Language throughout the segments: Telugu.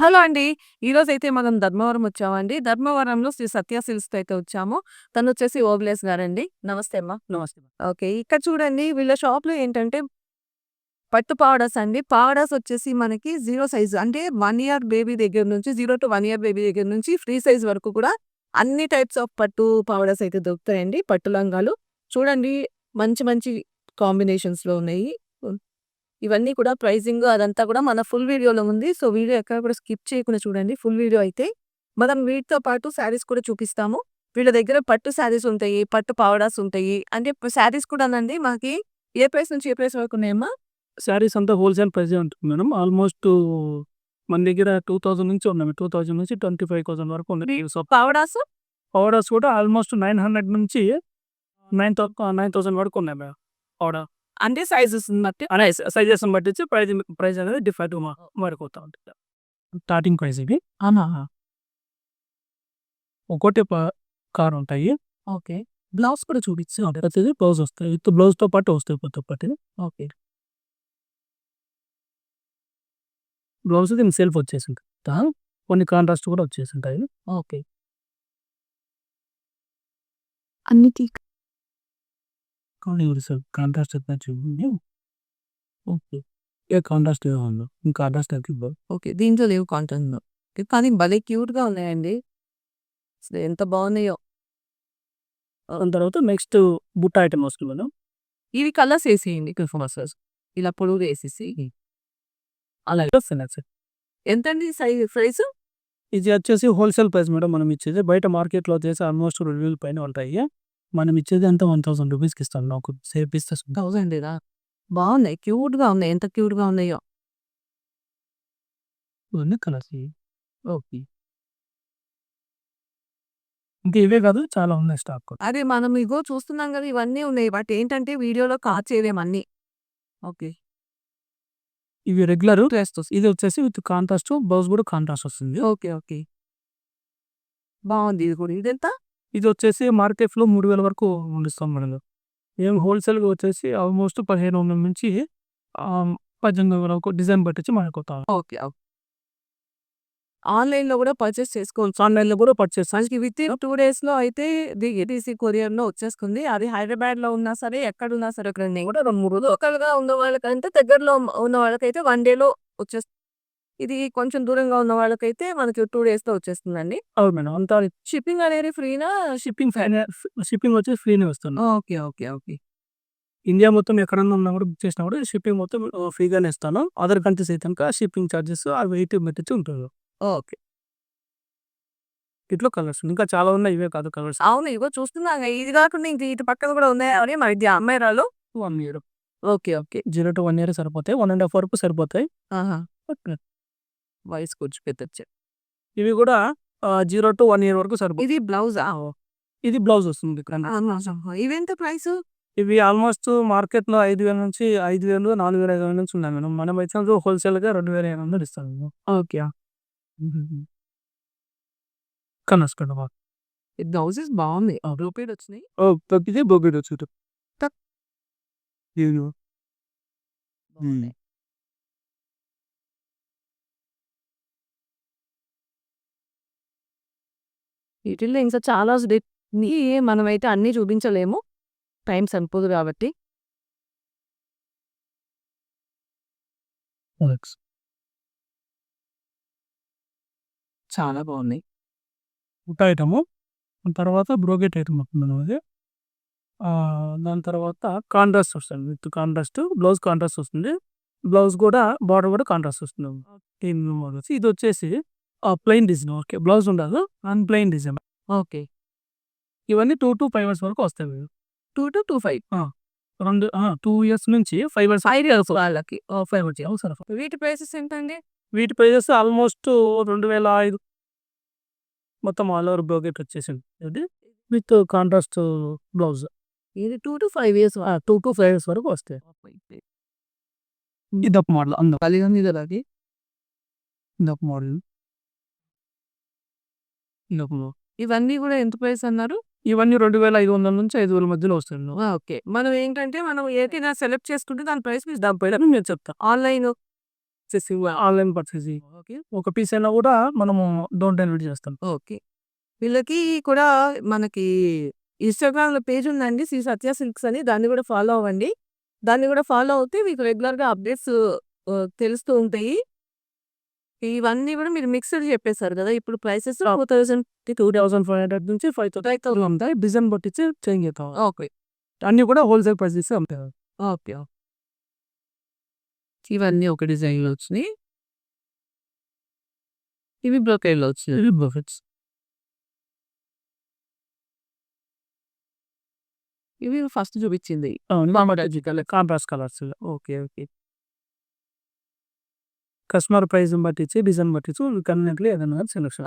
హలో అండి. ఈరోజైతే మనం ధర్మవరం వచ్చామండి. ధర్మవరంలో శ్రీ సత్య సిల్క్స్‌కి అయితే వచ్చాము. తనొచ్చేసి ఓబులేస్ గారండి. నమస్తే అమ్మ. నమస్తే. ఓకే. ఇక్కడ చూడండి వీళ్ళ షాప్‌లో ఏంటంటే పట్టు పావడాస్ అండి. పావడాస్ వచ్చేసి మనకి 0 సైజ్ అంటే 1 ఇయర్ బేబీ దగ్గర నుంచి 0-1 ఇయర్ బేబీ దగ్గర నుంచి ఫ్రీ సైజ్ వరకు కూడా అన్ని టైప్స్ ఆఫ్ పట్టు పావడాస్ అయితే దొరుకుతాయండి. పట్టు లంగాలు. చూడండి మంచి మంచి కాంబినేషన్స్‌లో ఉన్నాయి. ఇవన్నీ కూడా ప్రైజింగ్ అదంతా కూడా మన ఫుల్ వీడియోలో ఉంది. సో, వీడియో ఎక్కడ కూడా స్కిప్ చేయకుండా చూడండి ఫుల్ వీడియో అయితే. మనం వీటితో పాటు శారీస్ కూడా చూపిస్తాము. వీళ్ళ దగ్గర పట్టు శారీస్ ఉంటాయి. పట్టు పావడాస్ ఉంటాయి. అంటే శారీస్ కూడానండి మనకి ఏ ప్రైస్ నుంచి ఏ ప్రైస్ వరకు ఉన్నాయమ్మా? శారీస్ అంతా హోల్‌సేల్ ప్రైజే ఉంటుంది మేడం. ఆల్‌మోస్ట్ మన దగ్గర 2000 నుంచి ఉన్నాయి. 2000 నుంచి 25,000 వరకు ఉన్నాయి. సో, పావడాస్? పౌడర్స్ కూడా ఆల్‌మోస్ట్ 900 నుంచి నైన్ థౌ 9000 వరకు ఉన్నాయి మేడం. పౌడర్. అంటే సైజెస్‌ని బట్టి అనే సైజెస్‌ని బట్టిచ్చి ప్రైజ్ ప్రైస్ అనేది డిఫరెంట్ మ మారిపోతా ఉంటుంది. Starting price! ఒక్కోటి ప కార్ ఉంటాయి. ఓకే. బ్లౌజ్ కూడా చూపించు. ప్రతిది బ్లౌజ్ వస్తాయి. విత్ బ్లౌజ్‌తో పాటు వస్తాయి ప్రతి ఒక్కటి. ఓకే. బ్లౌజ్ దీనికి సెల్ఫ్ వచ్చేసింది. తా కొన్ని కాంట్రాస్ట్ కూడా వచ్చేసుంటాయి. ఓకే. అన్నిటి కానీ ఇవి సెల్ఫ్ కాంట్రాస్ట్ అయితే చూడండి. ఓకే. ఏ కాంట్రాస్ట్ ఏమి ఉండదు. ఇంకా కాంట్రాస్ట్ అయితే ఇవ్వరు. ఓకే. దీంట్లో లేవు కాంటెంట్‌లో. కానీ భలే క్యూట్‌గా ఉన్నాయండి. అసలు ఎంత బాగున్నాయో. దాని తర్వాత నెక్స్ట్ బుట్ట ఐటెమ్ వస్తుంది మేడం. ఇవి కలర్స్ ఏసేయండి క్రిస్మసెస్. ఇలా పొడుగుగా ఏసేసి అలాగే వస్తున్నాయి సార్. ఎంతండి సైజ్ ప్రైసు? ఇది వచ్చేసి హోల్‌సేల్ ప్రైస్ మేడం మనం ఇచ్చేది. బయట మార్కెట్‌లో వచ్చేసి ఆల్‌మోస్ట్ 2000 పైన ఉంటాయి. మనం ఇచ్చేది ఎంత 1000 రూపీస్‌కి ఇస్తాం. నాకు సేవ్ పీసెస్ 1000 ఏనా? బాగున్నాయి. క్యూట్‌గా ఉన్నాయి. ఎంత క్యూట్‌గా ఉన్నాయో. కలర్స్. ఓకే. ఇంకా ఇవే కాదు చాలా ఉన్నాయి స్టాక్. అదే మనం ఇగో చూస్తున్నాం కదా! ఇవన్నీ ఉన్నాయి. బట్ ఏంటంటే వీడియోలో అన్నీ. ఓకే. ఇవి రెగ్యులర్ డ్రెస్ ఇది వచ్చేసి విత్ కాంట్రాస్ట్ బ్లౌజ్ కూడా కాంట్రాస్ట్ వస్తుంది. ఓకే. ఓకే. బాగుంది ఇది కూడా. ఇదెంత? ఇది వచ్చేసి మార్కెట్‌లో 3000 వరకు ఇస్తాం మేడం. మేము హోల్‌సేల్‌గా వచ్చేసి ఆల్‌మోస్ట్ 1500 నుంచి ఆహ్, 1800 వరకు డిజైన్ పట్టించి మనకొతా ఓకే. ఓకే. ఆన్‌లైన్‌లో కూడా పర్చేస్ చేసుకోవచ్చు. ఆన్‌లైన్‌లో కూడా పర్చేస్ మనకి వితిన్ 2 డేస్‌లో అయితే ఇది డీటీసీ కొరియర్‌లో వచ్చేస్తుంది. అది హైదరాబాద్‌లో ఉన్నా సరే, ఎక్కడున్నా సరే ఒక 2 కూడా 2, 3 లోకల్‌గా ఉన్న వాళ్ళకంటే దగ్గరలో ఉన్న వాళ్ళకైతే 1 డేలో వచ్చేస్తుంది. ఇది కొంచెం దూరంగా ఉన్న వాళ్ళకైతే మనకి 2 డేస్‌లో వచ్చేస్తుందండి. అవును మేడం. అంతా షిప్పింగ్ అనేది ఫ్రీనా? షిప్పింగ్ షిప్పింగ్ వచ్చేసి ఫ్రీనే వస్తుంది. ఓకే. ఓకే. ఓకే. ఇండియా మొత్తం ఎక్కడన్నా ఉన్నా కూడా బుక్ చేసినా కూడా షిప్పింగ్ మొత్తం ఫ్రీగానే ఇస్తాను. అదర్ కంట్రీస్ అయితే గనుక షిప్పింగ్ చార్జెస్ ఆ వెయిట్ బట్టిచ్చి ఉంటుంది. ఓకే. ఇట్లో కలర్స్ ఇంకా చాలా ఉన్నాయి. ఇవే కాదు కలర్స్. అవును. ఇగో చూస్తున్నాగా ఇది కాకుండా ఇంక ఇటు పక్కన కూడా ఉన్నాయని మరి ఇది అమ్మేరాలో 1 ఇయర్. ఓకే. ఓకే. 0-1 ఇయర్ సరిపోతాయి. 1 ½ వరకు సరిపోతాయి. ఓకే. వాయిస్ కొంచెం పెద్దొచ్చాయి. ఇవి కూడా ఆహ్, 0-1 ఇయర్ వరకు సరిపోతాయి. ఇది బ్లౌజా? ఇది బ్లౌజ్ వస్తుంది. ఇవెంత ప్రైసు? ఇవి ఆల్‌మోస్ట్ మార్కెట్‌లో 5000 నుంచి 5000, 4500 నుంచి ఉన్నాయి మేడం. మనమైతే హోల్‌సేల్‌గా 2500 ఇస్తాము. ఓకే. హుహుహు. కలర్స్ కూడా బా ఈ బ్లౌజెస్ బాగున్నాయి. బ్రోకేడ్ వచ్చినాయి. ఓహ్! ప్రతిది బ్రోకెడ్ వచ్చింది. వీటిల్లో ఇంకా చాలా. మనమైతే అన్నీ చూపించలేము. టైం సరిపోదు కాబట్టి. చాలా బాగున్నాయి. బుట్ట ఐటము. తర్వాత బ్రోకెట్ ఐటమ్ వస్తుంది మేడం అది. దాని తర్వాత కాంట్రాస్ట్ వస్తుంది. విత్ కాంట్రాస్ట్ బ్లౌజ్ కాంట్రాస్ట్ వస్తుంది. బ్లౌజ్ కూడా బార్డర్ కూడా కాంట్రాస్ట్ వస్తుంది. ఇది వచ్చేసి ప్లెయిన్ డిజైన్ ఓకే. బ్లౌజ్ ఉండదు. అన్ ప్లెయిన్ డిజైన్. ఓకే. ఇవన్నీ 2-5 ఇయర్స్ వరకు వస్తాయి మేడం. 2-25 ఆ! రెండు ఆ! 2 ఇయర్స్ నుంచి 5 ఇయర్స్ 5 ఇయర్స్ వాళ్ళకి. 5 వచ్చాయి. అవసరం. వీటి ప్రైసెస్ ఎంతండి? వీటి ప్రైజెస్ ఆల్‌మోస్ట్ 2005 మొత్తం ఆల్ ఓవర్ బ్రోకెట్ వచ్చేసింది. ఇది విత్ కాంట్రాస్ట్ బ్లౌజ్. ఇది 2-5 ఇయర్స్ ఆ! 2-5 ఇయర్స్ వరకు వస్తాయి. ఇదొక మోడల్. అందులో ఖాళీగా ఉంది కదా అది. ఇదొక మోడల్. ఇవన్నీ కూడా ఎంత ప్రైస్ అన్నారు? ఇవన్నీ 2500 నుంచి 5000 మధ్యలో వస్తాయి మేడం. ఆ! ఓకే. మనం ఏంటంటే మనం ఏదైనా సెలెక్ట్ చేసుకుంటే దాని ప్రైస్ మీకు దాని పైన నేను చెప్తా. ఆన్‌లైన్ వచ్చేసి ఆన్‌లైన్ పర్చేసింగ్. ఓకే. ఒక పీస్ అయినా కూడా మనము డోర్ డెలివరీ చేస్తాం. ఓకే. వీళ్ళకి కూడా మనకి ఇన్‌స్టాగ్రామ్‌లో పేజ్ ఉందండి. శ్రీ సత్య సిల్క్స్ అని. దాన్ని కూడా ఫాలో అవ్వండి. దాన్ని కూడా ఫాలో అవుతే మీకు రెగ్యులర్‌గా అప్‌డేట్స్ తెలుస్తూ ఉంటాయి. ఇవన్నీ కూడా మీరు మిక్స్‌డ్ చెప్పేసారు కదా! ఇప్పుడు ప్రైసెస్ ఆ! 2000 2500 నుంచి 5000 5000 ఉంటాయి. డిజైన్ బట్టిచ్చి చేంజ్ అవుతా ఓకే. అన్నీ కూడా హోల్‌సేల్ ప్రైసెసే అమ్ముతారు. ఓకే. ఇవన్నీ ఒక డిజైన్‌లో వచ్చినాయి. ఇవి బ్రొకేడ్‌లో వచ్చినాయి. ఇవి బఫెట్స్. ఇవి ఫస్ట్ చూపించింది. Contrast colours. Okay. Okay. Customer ప్రైస్‌ని బట్టిచ్చి, డిజైన్ బట్టిచ్చి కన్వీనియంట్‌లీ ఏదైనా సెలక్షన్.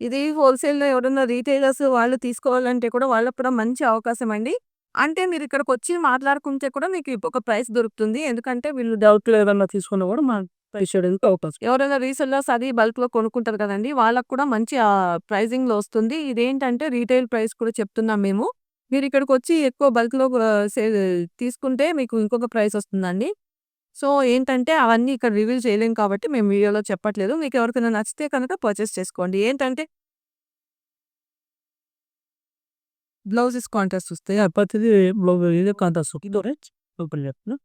ఇది హోల్‌సేల్‌లో ఎవరైనా రీటైలర్స్ వాళ్ళు తీసుకోవాలంటే కూడా వాళ్ళకు కూడా మంచి అవకాశం అండి. అంటే మీరు ఇక్కడికి వచ్చి మాట్లాడుకుంటే కూడా మీకు ఒక ప్రైస్ దొరుకుతుంది. ఎందుకంటే వీళ్ళు డౌట్లు ఏదన్నా తీసుకున్నా కూడా మనం ప్రైస్ చేయడానికి అవకాశం. ఎవరైనా రీసెల్లర్స్ అది బల్క్‌లో కొనుక్కుంటారు కదండి వాళ్ళకి కూడా మంచి ప్రైజింగ్‌లో వస్తుంది. ఇదేంటంటే రీటైల్ ప్రైస్ కూడా చెప్తున్నాం మేము. మీరు ఇక్కడికి వచ్చి ఎక్కువ బల్క్‌లో తీసుకుంటే మీకు ఇంకొక ప్రైస్ వస్తుందండి. సో, ఏంటంటే అవన్నీ ఇక్కడ రివీల్ చేయలేం కాబట్టి మేము వీడియోలో చెప్పట్లేదు. మీకు ఎవరికైనా నచ్చితే కనుక పర్చేస్ చేసుకోండి. ఏంటంటే బ్లౌజెస్ కాంట్రాస్ట్ వస్తాయి. యాహ్! ప్రతిదీ బ్లౌ ఇదే కాంట్రాస్ట్ ఇదోరే ఓపెన్ చేస్తున్నా.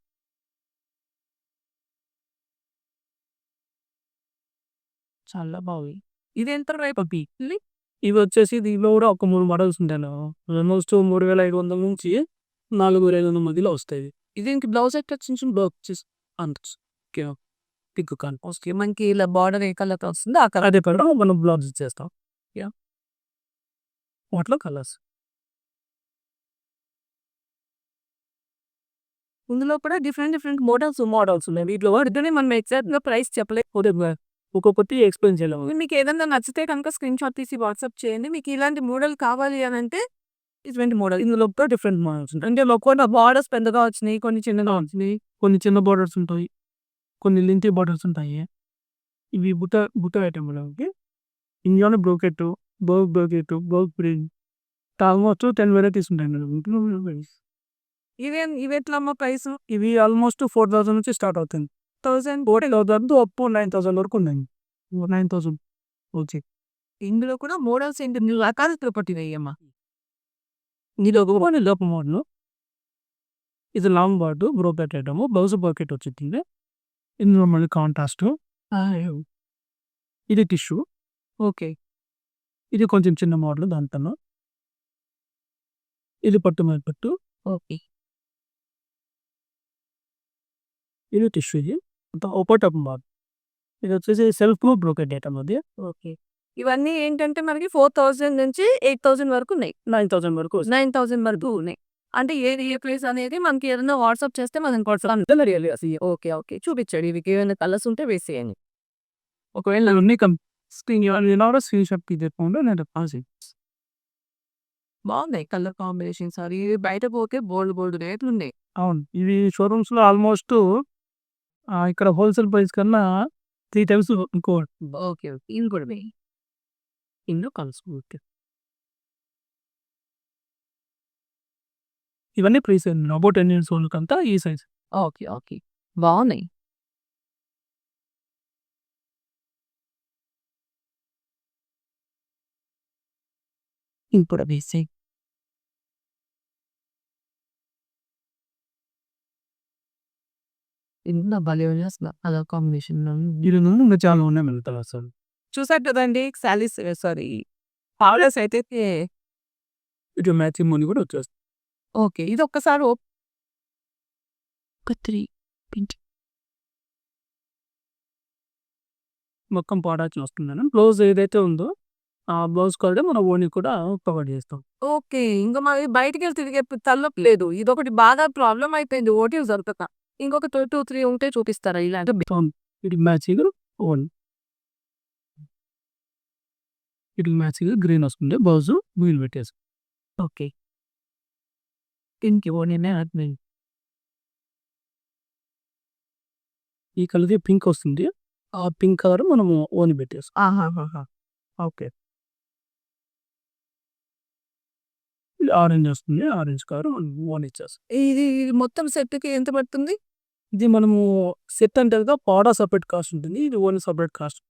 చాలా బాగుంది. ఇది ఎంత రేట్ పప్పి. ఇవి వచ్చేసి దీనిలో కూడా ఒక 3 మోడల్స్ ఉంటాను. ఆల్మోస్ట్ 3500 నుంచి 4500 మధ్యలో వస్తాయి. దీనికి బ్లౌజ్ ఎట్లా వచ్చింది? బ్లౌజ్ వచ్చేసి అంత ఓకే. పింక్ కాన్ ఓకే. మనకి ఇలా బార్డర్ ఏ కలర్‌తో వస్తుందో ఆ కలర్ అదే కలర్ మనం బ్లౌజ్ ఇచ్చేస్తాం. యాహ్! వాటిలో కలర్స్. ఇందులో కూడా డిఫరెంట్ డిఫరెంట్ మోడల్స్ మోడల్స్ ఉన్నాయి. వీటిలో అందుకనే మనం ఎగ్జాక్ట్‌గా ప్రైస్ చెప్పలేం. పోతే ఒక్కొక్కటి ఎక్స్‌ప్లెయిన్ చేయలేము. మీకు ఏదన్నా నచ్చితే కనుక స్క్రీన్ షాట్ తీసి వాట్సాప్ చేయండి. మీకు ఇలాంటి మోడల్ కావాలి అని అంటే ఇటువంటి మోడల్. ఇందులో కూడా డిఫరెంట్ మోడల్స్ ఉంటాయి. అంటే కొన్ని బార్డర్స్ పెద్దగా వచ్చినాయి. కొన్ని చిన్నగా వచ్చినాయి. కొన్ని చిన్న బోర్డర్స్ ఉంటాయి. కొన్ని లెంతీ బోర్డర్స్ ఉంటాయి. ఇవి బుట్ట బుట్ట ఐటెమ్ మనకి. ఇందులోనే బ్రోకెట్, బర్గ్ బ్రోకెట్, బర్గ్ ప్రింట్ ఆల్మోస్ట్ 10 వెరైటీస్ ఉంటాయి మేడం. ఇవేం ఇవెట్లా అమ్మ ప్రైసు? ఇవి ఆల్మోస్ట్ 4000 నుంచి స్టార్ట్ అవుతుంది. 1000 4000 అప్ 9000 వరకు ఉన్నాయి. 9000 ఓకే. ఇందులో కూడా మోడల్స్ ఏంటి ఇన్ని రకాలతో పట్టినయ్యమ్మ. మోడల్ ఇదొక మోడల్. ఇది long border brocade item. Blouse brocade వచ్చింది. ఇందులో మళ్ళీ కాంట్రాస్ట్. ఇది టిష్యూ. ఓకే. ఇది కొంచెం చిన్న మోడల్ దాంట్లోను. ఇది పట్టు మీద పట్టు. ఓకే. ఇది టిష్యూ ఇది. ఓపటప్ మోడల్. ఇది వచ్చేసి సెల్ఫ్ బ్రోకెట్ ఐటమ్ అది. ఓకే. ఇవన్నీ ఏంటంటే మనకి 4000 నుంచి 8000 వరకు ఉన్నాయి. 9000 వరకు వస్తాయి. 9000 వరకు ఉన్నాయి. అంటే ఏది ఏ ప్రైస్ అనేది మనకి ఏదైనా వాట్సాప్ చేస్తే మనం వాట్సాప్ ఓకే. ఓకే. చూపించండి. మీకు ఏమైనా కలర్స్ ఉంటే వేసేయండి. ఒకవేళ స్క్రీన్ స్క్రీన్ షాట్ నేను బాగున్నాయి కలర్ కాంబినేషన్స్ అది బయట పోతే బోల్డ్ బోల్డ్ రేట్లు ఉన్నాయి. అవును. ఇవి షోరూమ్స్‌లో ఆల్మోస్ట్ ఆహ్, ఇక్కడ హోల్‌సేల్ ప్రైస్ కన్నా 3 టైమ్స్ ఎక్కువ. ఓకే. ఓకే. ఇది కూడా వేయి. ఇందులో కలర్స్ ఓకే. ఇవన్నీ ప్రైస్ అబౌట్ 10 ఇయర్స్ ఓల్డ్‌కంతా ఈ సైజ్. ఓకే. ఓకే. బాగున్నాయి. ఇది కూడా వేసేయి. ఇందులో భలే ఉంది అసల కలర్ కాంబినేషన్. దీని నుండి ఇంకా చాలా ఉన్నాయి మిగతా అసలు. చూసారు కదండీ! సారీస్ సారీ పౌడర్స్ అయితే ఇటు మ్యాచింగ్ మనీ కూడా వచ్చేస్తుంది. ఓకే. ఇది ఒక్కసారి ఓప్ ఒక 3 పింక్ మొత్తం ప్రోడక్ట్ వస్తుందని బ్లౌజ్ ఏదైతే ఉందో ఆ బ్లౌజ్ కూడా మన ఓని కూడా ప్రొవైడ్ చేస్తాం. ఓకే. ఇంక మరి బయటికెళ్ళి తిరిగే తలనొప్పి లేదు. ఇదొకటి బాగా ప్రాబ్లమ్ అయిపోయింది ఓటీస్ దొరకక. ఇంకొక 2, 2, 3 ఉంటే చూపిస్తారా ఇలాంటి? ఇది మ్యాచింగ్ ఓని. వీటికి మ్యాచింగ్ గ్రీన్ వస్తుంది. బ్లౌజ్ వీల్ పెట్టేసి. ఓకే. దీనికి అట్నే ఈ కలర్‌ది పింక్ వస్తుంది. ఆ పింక్ కలర్ మనము ఓని పెట్టేసాం. ఆహాహాహా! ఓకే. ఆరెంజ్ వస్తుంది. ఆరెంజ్ కలర్ ఓని ఇచ్చేస్తాం. ఇది మొత్తం సెట్‌కి ఎంత పడుతుంది? ఇది మనము సెట్ అంటే పావడా సెపరేట్ కాస్ట్ ఉంటుంది. ఇది ఓన్లీ సెపరేట్ కాస్ట్.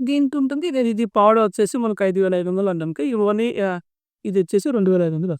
దీనికి ఉంటుంది ఇది పాడ వచ్చేసి మనకు ఐదు వేల ఐదు వందలు అంటాం ఇవన్నీ ఇది వచ్చేసి రెండు వేల ఐదు వందలు